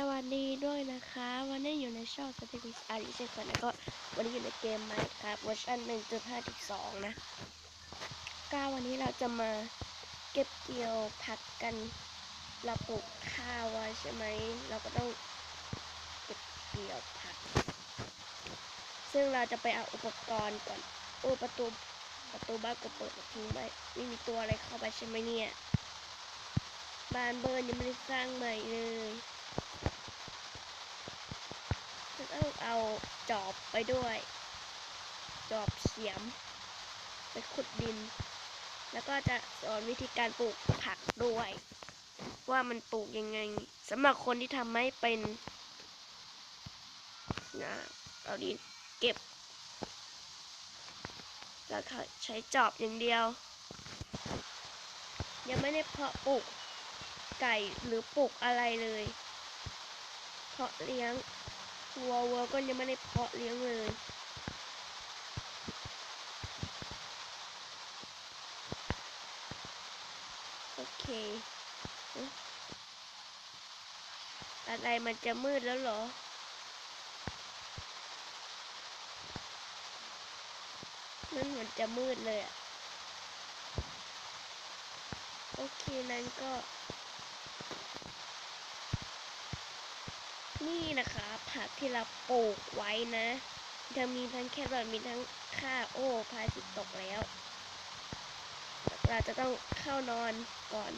สวัสดีด้วยนะคะ วันนี้อยู่ในช่องสเตติสอาริเช่นเคยแล้วก็วันนี้อยู่ในเกมไมค์ครับเวอร์ชัน1.5.2 นะก็วันนี้เราจะมาเก็บเกี่ยวผักกันเราปลูกข้าวไว้ใช่ไหม เราก็ต้องเก็บเกี่ยวผัก ซึ่งเราจะไปเอาอุปกรณ์ก่อนโอ้ประตูประตูบ้านก็เปิดทิ้งไว้ไม่มีตัวอะไรเข้าไปใช่ไหมเนี่ย บ้านเบิร์นยังไม่ได้สร้างใหม่เลยจะต้อง เอาจอบไปด้วย จอบเสียม ไปขุดดิน แล้วก็จะสอนวิธีการปลูกผักด้วย ว่ามันปลูกยังไงสำหรับคนที่ทำไม่เป็นนะเอาดินเก็บแล้วใช้จอบอย่างเดียว ยังไม่ได้เพาะปลูกไก่หรือปลูกอะไรเลย เพาะเลี้ยง วัววัวก็ยังไม่ได้เพาะเลี้ยงเลยโอเคอะอะไรมันจะมืดแล้วเหรอ มันเหมือนจะมืดเลยอะโอเคนั้นก็ นี่นะคะผักที่เราปลูกไว้นะจะมีทั้งแครอทมีทั้งข้าวโอ้พายสิตกแล้ว เราจะต้องเข้านอนก่อน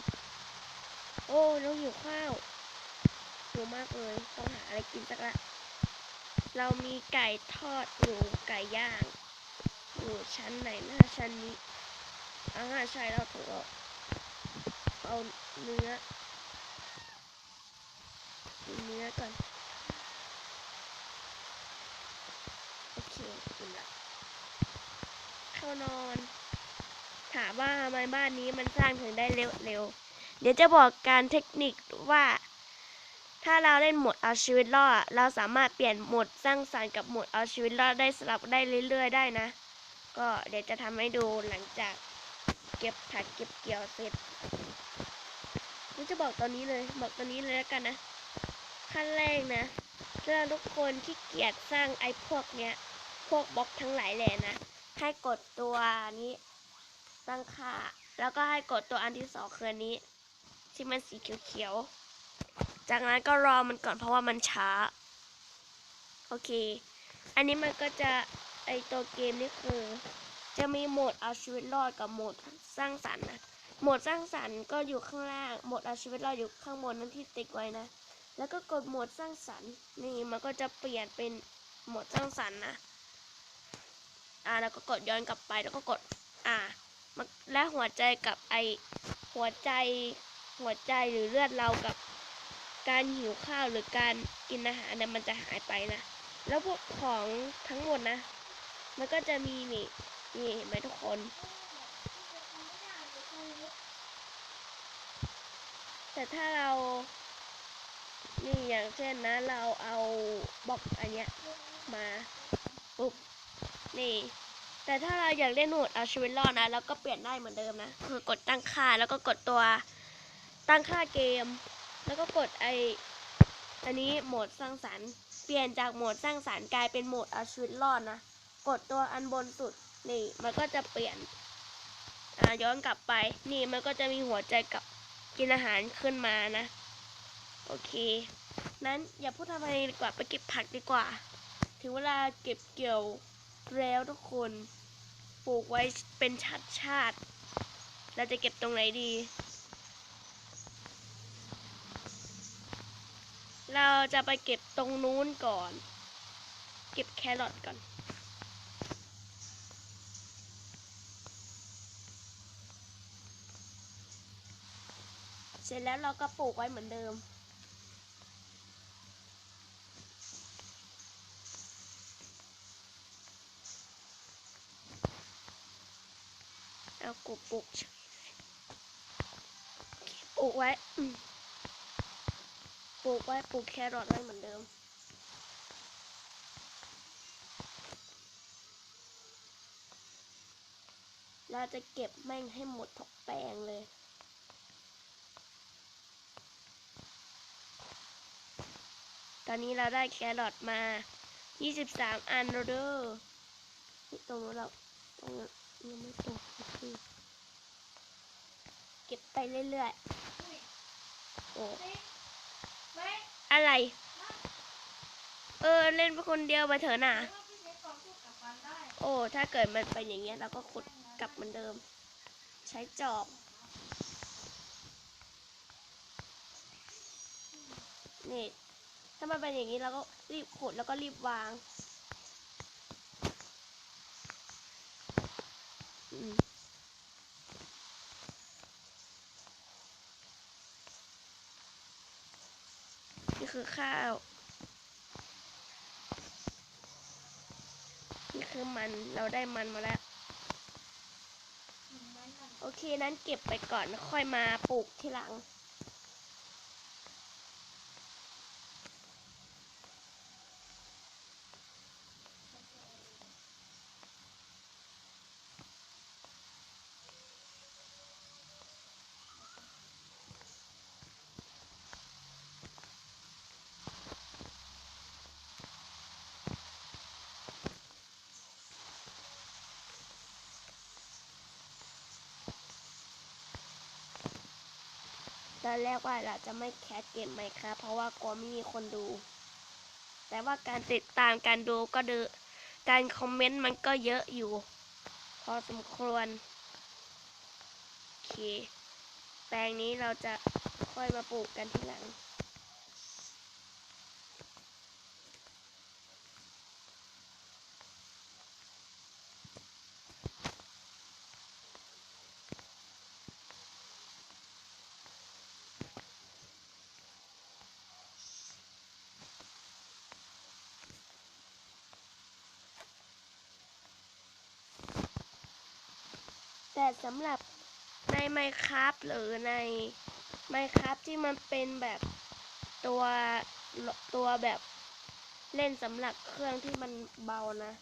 โอ้เราหิวข้าวหิวมากเลยต้องหาอะไรกินสักละ เรามีไก่ทอดอยู่ไก่ย่าง อยู่ชั้นไหนนะชั้นนี้อ่าใช่เราถูกแล้วเอาเนื้อ นเนื้อก่อนโอเคกินละเข้านอน ถามว่าทำไมบ้านนี้มันสร้างถึงได้เร็วเร็วเดี๋ยวจะบอกการเทคนิคว่า ถ้าเราเล่นโหมดเอาชีวิตรอดเราสามารถเปลี่ยนโหมดสร้างสรรค์กับโหมดเอาชีวิตรอดได้สลับได้เรื่อย ๆ ได้นะ ก็เดี๋ยวจะทำให้ดูหลังจากเก็บผักเก็บเกี่ยวเสร็จนี่จะบอกตอนนี้เลย บอกตอนนี้เลยแล้วกันนะ ขั้นแรกนะถ้าทุกคนที่เกียจสร้างไอ้พวกเนี้ย พวกบล็อกทั้งหลายแหล่นะ ให้กดตัวนี้ตั้งค่า แล้วก็ให้กดตัวอันที่สองคืออันนี้ ที่มันสีเขียวๆ จากนั้นก็รอมันก่อนเพราะว่ามันช้า โอเค อันนี้มันก็จะไอตัวเกมนี่คือ จะมีโหมดเอาชีวิตรอดกับโหมดสร้างสรรค์นะโหมดสร้างสรรค์ก็อยู่ข้างล่าง โหมดเอาชีวิตรอดอยู่ข้างบนนั่นที่ติ๊กไว้นะ แล้วก็กดโหมดสร้างสรรค์ นี่มันก็จะเปลี่ยนเป็นโหมดสร้างสรรค์นะ อ่าแล้วก็กดย้อนกลับไปแล้วก็กด อ่าและหัวใจกับไอหัวใจหัวใจหรือเลือดเรากับการหิวข้าวหรือการกินอาหารเนี่ยมันจะหายไปนะ แล้วพวกของทั้งหมดนะ มันก็จะมีนี่นี่เห็นไหมทุกคน แต่ถ้าเรา นี่อย่างเช่นนะ เราเอาบล็อกอันเนี้ยมาปุ๊บนี่ แต่ถ้าเราอยากเล่นโหมดเอาชีวิตรอดนะเราก็เปลี่ยนได้เหมือนเดิมนะ คือกดตั้งค่าแล้วก็กดตัวตั้งค่าเกม แล้วก็กดไออันนี้โหมดสร้างสรรค์เปลี่ยนจากโหมดสร้างสรรค์กลายเป็นโหมดเอาชีวิตรอดนะกดตัวอันบนสุดนี่มันก็จะเปลี่ยนย้อนกลับไป นี่มันก็จะมีหัวใจกับกินอาหารขึ้นมานะ โอเค นั้นอย่าพูดทำอะไรดีกว่าไปเก็บผักดีกว่า ถึงเวลาเก็บเกี่ยวแล้วทุกคน ปลูกไว้เป็นชาติชาติ เราจะเก็บตรงไหนดี เราจะไปเก็บตรงนู้นก่อน เก็บแครอทก่อนเสร็จแล้วเราก็ปลูกไว้เหมือนเดิม เอากูปลูกปลูกไว้ปลูกไว้ปลูกแครอทไว้เหมือนเดิม เราจะเก็บแม่งให้หมดทุกแปลงเลยตอนนี้เราได้แครอทมา 23 อันแล้วเด้อตรงนู้นเราตรงนู้นยังไม่ตกโอเคเก็บ ไปเรื่อยๆ โอ้ไม่อะไร เออ เล่นไปคนเดียวไปเถอะน่ะว่าพี่เช็คก่อนพูดกับมันได้โอ้ ถ้าเกิดมันเป็นอย่างเงี้ยเราก็ขุดกลับเหมือนเดิม ใช้จอบนี่ถ้ามันเป็นอย่างนี้เราก็รีบขุดแล้วก็รีบวาง คือข้าว นี่คือมันเราได้มันมาแล้ว โอเคนั้นเก็บไปก่อนค่อยมาปลูกทีหลัง ตอนแรกว่าเราจะไม่แคสเกมไหมครับ เพราะว่ากลัวไม่มีคนดู แต่ว่าการติดตามการดูก็ดูการคอมเมนต์มันก็เยอะอยู่ พอสมควรโอเค แปลงนี้เราจะค่อยมาปลูกกันทีหลัง แต่สำหรับใน Minecraft หรือใน Minecraft ที่มันเป็นแบบตัวตัวแบบเล่นสำหรับเครื่องที่มันเบานะ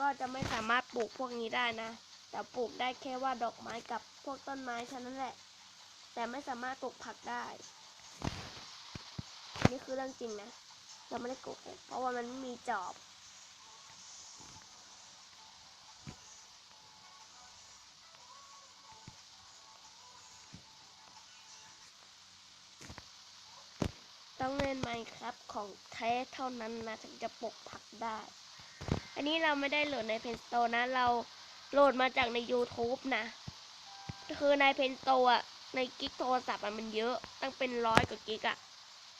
ก็จะไม่สามารถปลูกพวกนี้ได้นะ แต่ปลูกได้แค่ว่าดอกไม้กับพวกต้นไม้เท่านั้นแหละ แต่ไม่สามารถปลูกผักได้ นี่คือเรื่องจริงนะ เราไม่ได้โกหกเพราะว่ามันไม่มีจอบ ไมค์ครับของแท้เท่านั้นนะถึงจะปลูกผักได้ อันนี้เราไม่ได้โหลดในเพนสโตนะ เราโหลดมาจากใน YouTube นะ คือในเพนสโตอะในกิกโทรศัพท์มันเยอะตั้งเป็นร้อยกว่ากิกอะ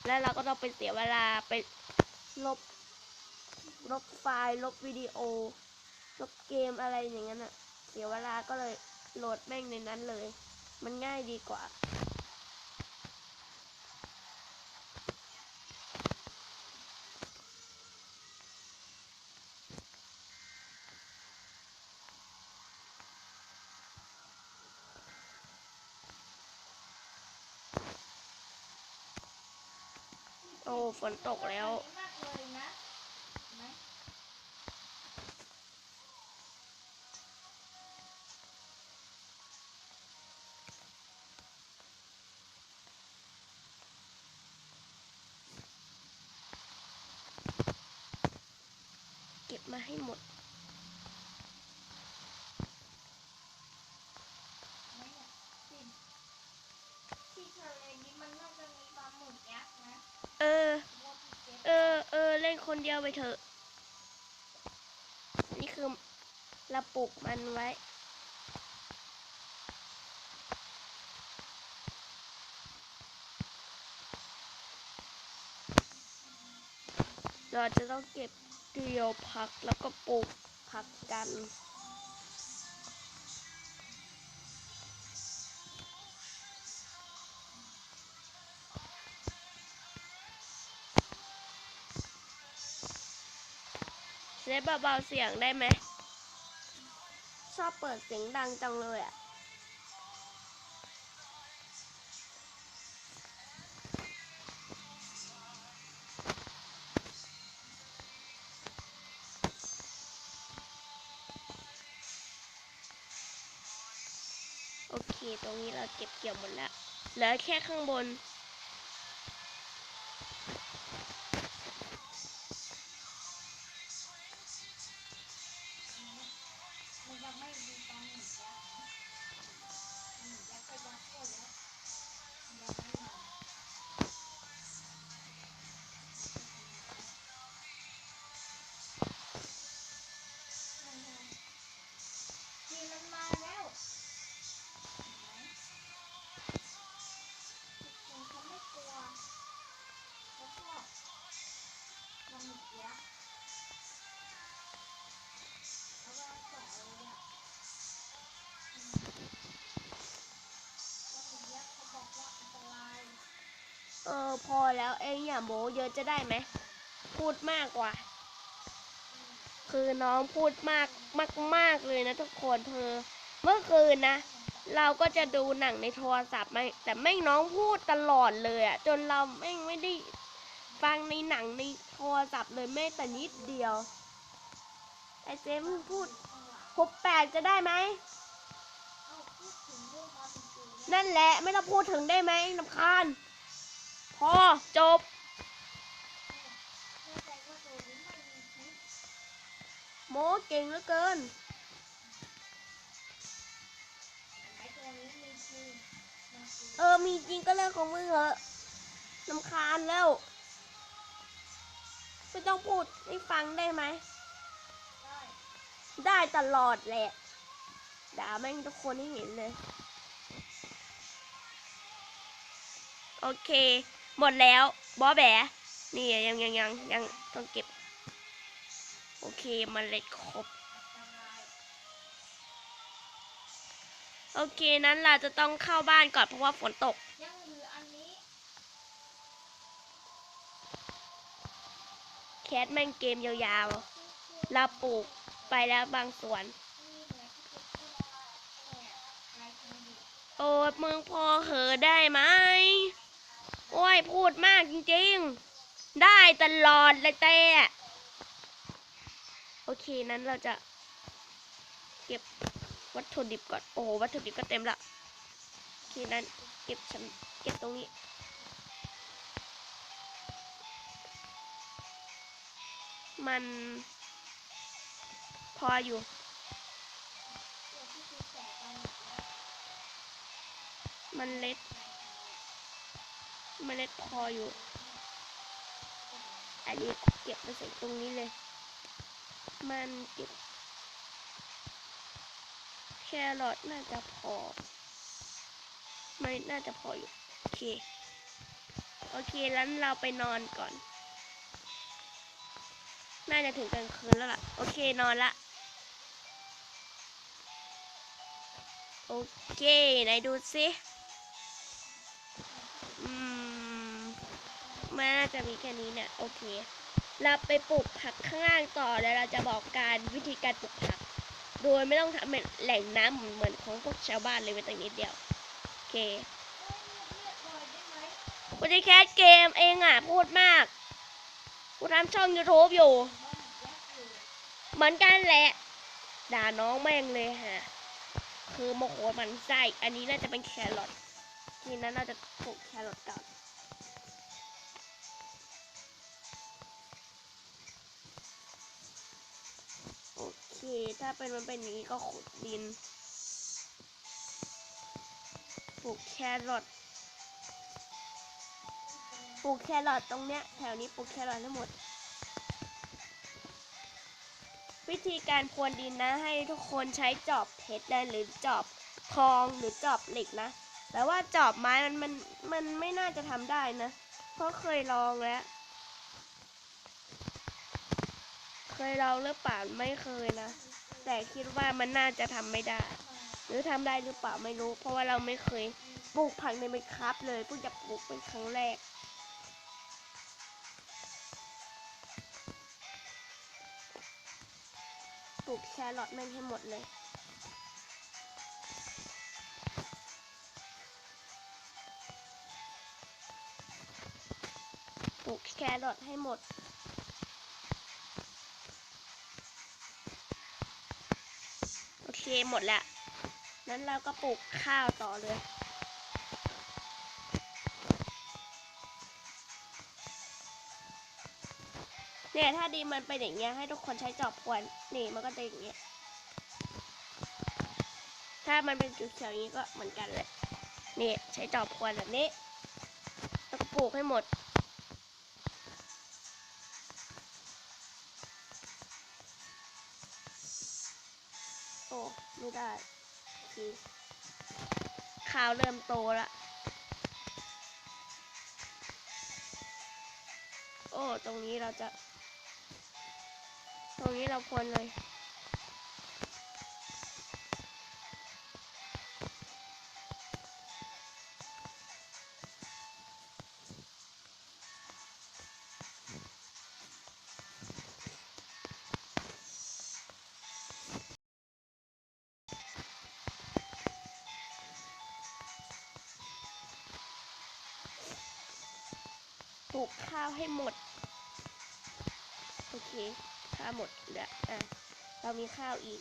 แล้วเราก็ต้องไปเสียเวลาไปลบ ลบไฟล์ลบวิดีโอ ลบเกมอะไรอย่างนั้นอะเสียเวลาก็เลยโหลดแม่งในนั้นเลย มันง่ายดีกว่า ฝนตกแล้ว เก็บมาให้หมด ไม่เนี่ยที่ที่ทะเลนี้มันน่าจะมีปลาหมึกยักษ์นะ เออ ว่าพี่เช็ค เออ เออเล่นคนเดียวไปเถอะ นี่คือเราปลูกมันไว้ เราจะต้องเก็บเกี่ยวผักแล้วก็ปลูกผักกัน เซฟเบาๆเสียงได้ไหม ชอบเปิดเสียงดังจังเลยอะโอเค ตรงนี้เราเก็บเกี่ยวหมดแล้ว เหลือแค่ข้างบน ออพอแล้วเองอย่าโมเยอะจะได้ไหม พูดมากกว่า คือน้องพูดมากมากมากเลยนะทุกคนเธอ เมื่อคืนนะ เราก็จะดูหนังในโทรศัพท์ไม่แต่แม่งน้องพูดตลอดเลยอะจนเราแม่งไม่ได้ฟังในหนังในโทรศัพท์เลยแม้แต่นิดเดียวไอเจมพูดหกแปดจะได้ไหมนั่นแหละไม่ต้องพูดถึงได้ไหมนำคาญ พอจบ โมเก่งเหลือเกิน เออ มีจริงก็เรื่องของมึงเหอะนำคาญแล้ว ไม่ต้องพูดให้ฟังได้ไหมได้ได้ตลอดแหละ ด่าแม่งทุกคนให้เห็นเลย โอเค หมดแล้วบอแบนี่ยังยังยังยังต้องเก็บ โอเคเมันเล็ดครบ โอเคนั้นเราจะต้องเข้าบ้านก่อนเพราะว่าฝนตกแคสแม่งเกมยาวๆเราปลูกไปแล้วบางส่วนมีเหลือที่เก็บที่ว่าเนี่ยใครทำองพอเหอได้ไหม โอ้ยพูดมากจริงๆ ได้ตลอดเลยแต่โอเค นั้นเราจะเก็บวัตถุดิบก่อน โอ้โหวัตถุดิบก็เต็มละโอเค นั้นเก็บฉันเก็บตรงนี้ มัน พออยู่มันเล็ด เมล็ดพออยู่ อันนี้เก็บไปใส่ตรงนี้เลย มันเก็บแครอทน่าจะพอ ไม่น่าจะพออยู่ โอเค โอเคแล้วเราไปนอนก่อน น่าจะถึงกลางคืนแล้วล่ะ โอเคนอนละ โอเค ไหนดูสิ อืม มันน่าจะมีแค่นี้เนี่ยโอเค เราไปปลูกผักข้างล่างต่อแล้วเราจะบอกการวิธีการปลูกผัก โดยไม่ต้องทำเป็นแหล่งน้ำเหมือนของพวกชาวบ้านเลยเป็นแต่นิดเดียวโอเคเอ้ยเรียบร้แคสเกมเองอะพูดมากกูทำช่อง YouTube อยู่บ้านแจ๊คอยู่ เหมือนกันแหละ ด่าน้องแม่งเลยฮะ คือโมโหมันไส้อันนี้น่าจะเป็นแครอททีนั้นน่าจะปลูกแครอทก่อน ถ้าเป็นมันเป็นอย่างนี้ก็ขุดดิน ปลูกแครอท ปลูกแครอทตรงเนี้ย แถวนี้ปลูกแครอททั้งหมด วิธีการพรวนดินนะ ให้ทุกคนใช้จอบเพชรได้หรือจอบทองหรือจอบเหล็กนะ แต่ว่าจอบไม้มันมันมันไม่น่าจะทำได้นะ เพราะเคยลองแล้ว เคยลองหรือเปล่าไม่เคยนะ แต่คิดว่ามันน่าจะทำไม่ได้ หรือทำได้หรือเปล่าไม่รู้ เพราะว่าเราไม่เคยปลูกผักในไมครับเลยเพิ่งจะปลูกเป็นครั้งแรกปลูกแครอทแม่งให้หมดเลย ปลูกแครอทให้หมด หมดแล้ว นั้นเราก็ปลูกข้าวต่อเลย เนี่ยถ้าดีมันเป็นอย่างเงี้ยให้ทุกคนใช้จอบพรวนนี่มันก็จะอย่างเงี้ย ถ้ามันเป็นจุดเขียวอย่างนี้ก็เหมือนกันเลยนี่ใช้จอบพรวนแบบนี้แล้วก็ปลูกให้หมด โอข้าวเริ่มโตแล้วโอ้ ตรงนี้เราจะ ตรงนี้เราควรเลย ลูกข้าวให้หมด โอเค ข้าวหมดแล้วอะ เรามีข้าวอีก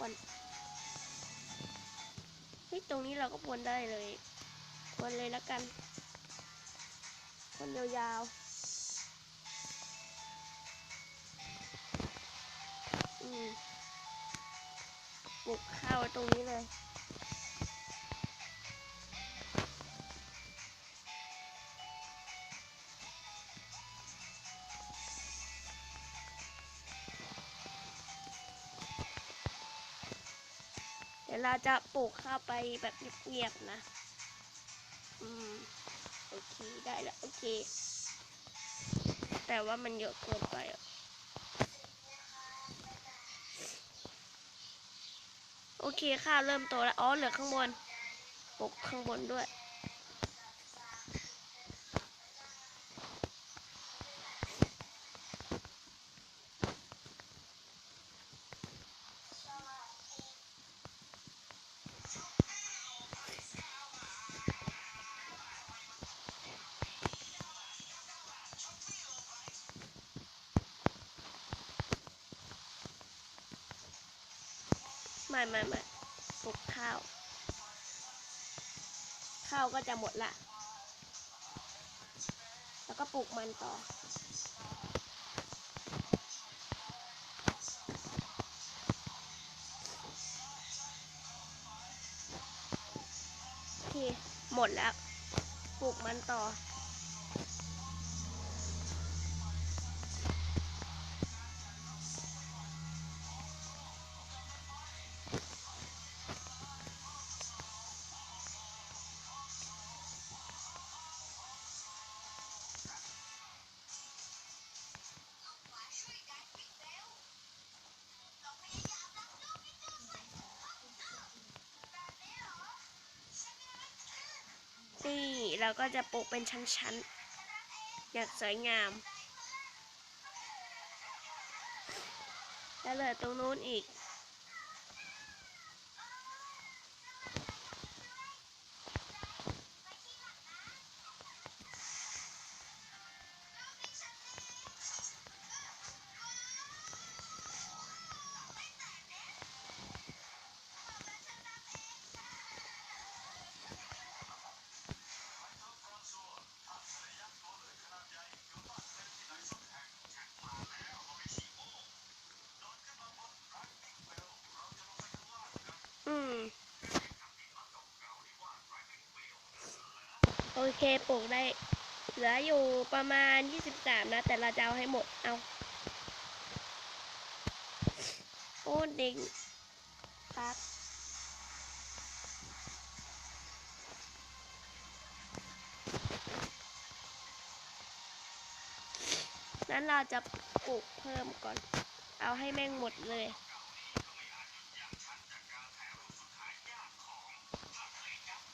วันเฮ้ยตรงนี้เราก็วนได้เลย วนเลยแล้วกัน วนยาวๆ อืมปลูกข้าวไว้ตรงนี้เลย ดี๋ยวเราจะปลูกข้าวไปแบบเงียบๆนะ อืม โอเคได้แล้วโอเค แต่ว่ามันเยอะเกินไปโอเคข้าวเริ่มโตแล้ว อ๋อเหลือข้างบน ปลูกข้างบนด้วย ไม่ไม่ไม่ปลูกข้าว ข้าวก็จะหมดละ แล้วก็ปลูกมันต่อ โอเค หมดแล้ว ปลูกมันต่อ นี่เราก็จะปลูกเป็นชั้นๆ อย่างสวยงาม แล้วเหลือตรงนู้นอีก เคปลูกได้ เหลืออยู่ประมาณ 23 นะ แต่เราจะเอาให้หมด เอา โอ้เด็งปักนั้นเราจะปลูกเพิ่มก่อน เอาให้แม่งหมดเลย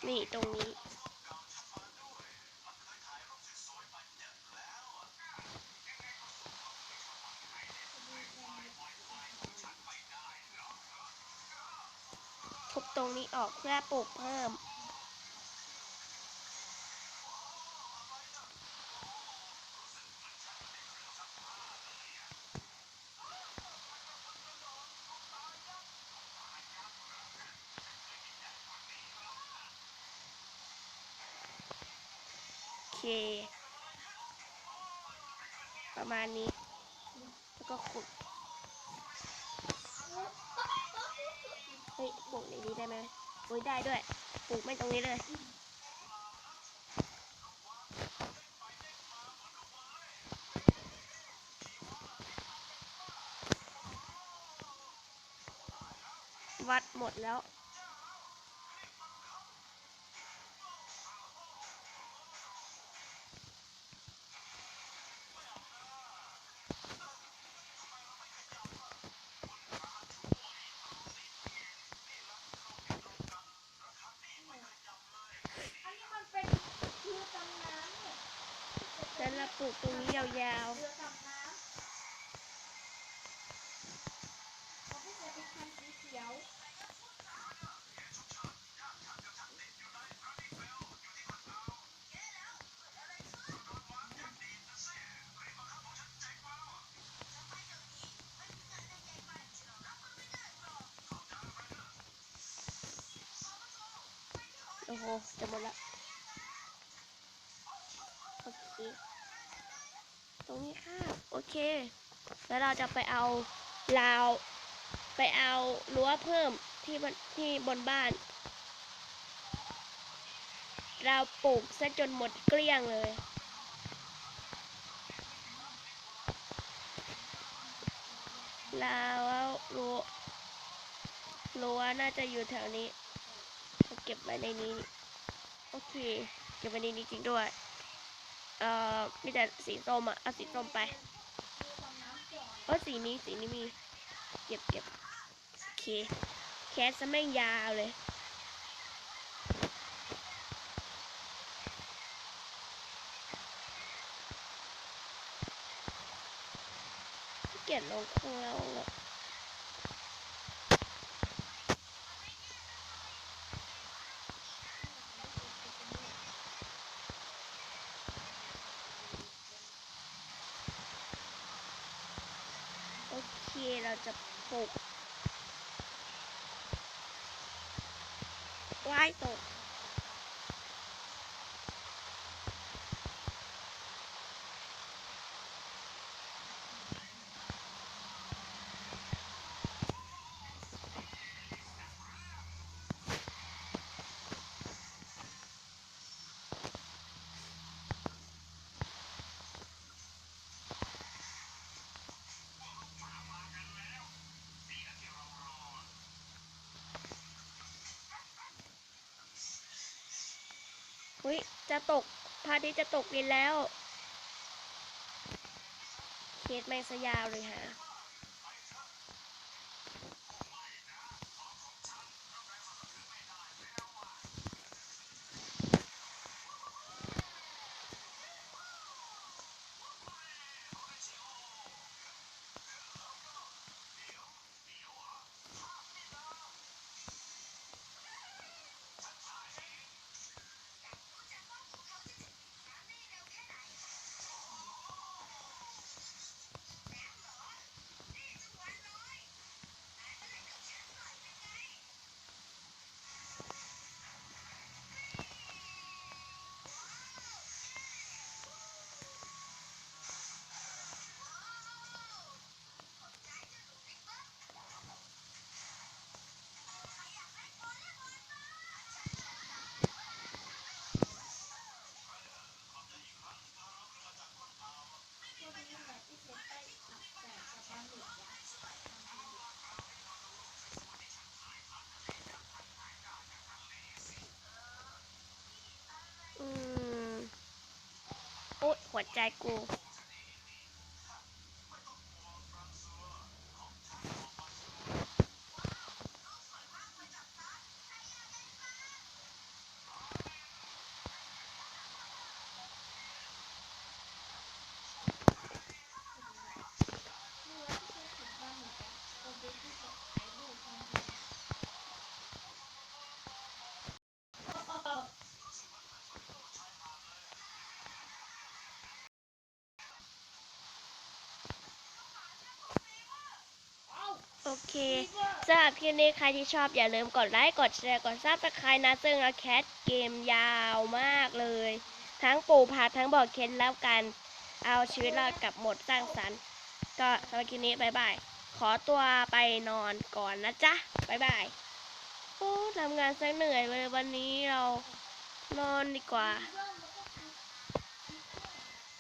นี่ตรงนี้ ทุบตรงนี้ ออกเพื่อปลูกเพิ่ม โอเค ประมาณนี้ แล้วก็ขุดเฮ้ยปลูกในนี้ได้ไหม โอ้ยได้ด้วย ปลูกไม่ตรงนี้เลย วัดหมดแล้ว tôi dao dao Oh, oh, demolak. รงนี้ค่ะโอเค แล้วเราจะไปเอาราว ไปเอารั้วเพิ่มที่บนที่บนบ้าน เราปลูกซะจนหมดเกลี้ยงเลย แล้วรั้วรั้วน่าจะอยู่แถวนี้เอาเก็บไว้ในนี้ โอเค เก็บไว้ในนี้จริงด้วย เอ่อมีแต่สีส้มอะเอาสีส้มไปมีความน้ำก่อนเออสีนี้สีนี้มี เก็บเก็บโอเค แคสะแม่งยาวเลยเกลียดลงข้างล่างอะโอ เราจะปลูกว่ายตก อุ้ยจะตกพระอาทิตย์จะตกดินแล้ว เคสแมงสยาวเลยฮะ พวกนี้แหละที่เช็ดไปขับแต่กับบ้านหลุดยา อืม โอ๊ยหัวใจกู เมื่อที่เช็ดถึงบ้านหลุดยาโอเบที่เช็ดไอ้ลูกทั้งที โอเคสำหรับคลิปนี้ใครที่ชอบอย่าลืมกดไลค์ กดแชร์ กดซับสไครต์นะซึ่งอาแคทเกมยาวมากเลย ทั้งปลูกผักทั้งบอกเคล็ดแล้วกัน เอาชีวิตรอดกับหมดสร้างสรรค์ ก็สำหรับคลิปนี้บายบาย ขอตัวไปนอนก่อนนะจ๊ะบายบายโอ้ทำงานซะเหนื่อยเลยวันนี้เรานอนดีกว่า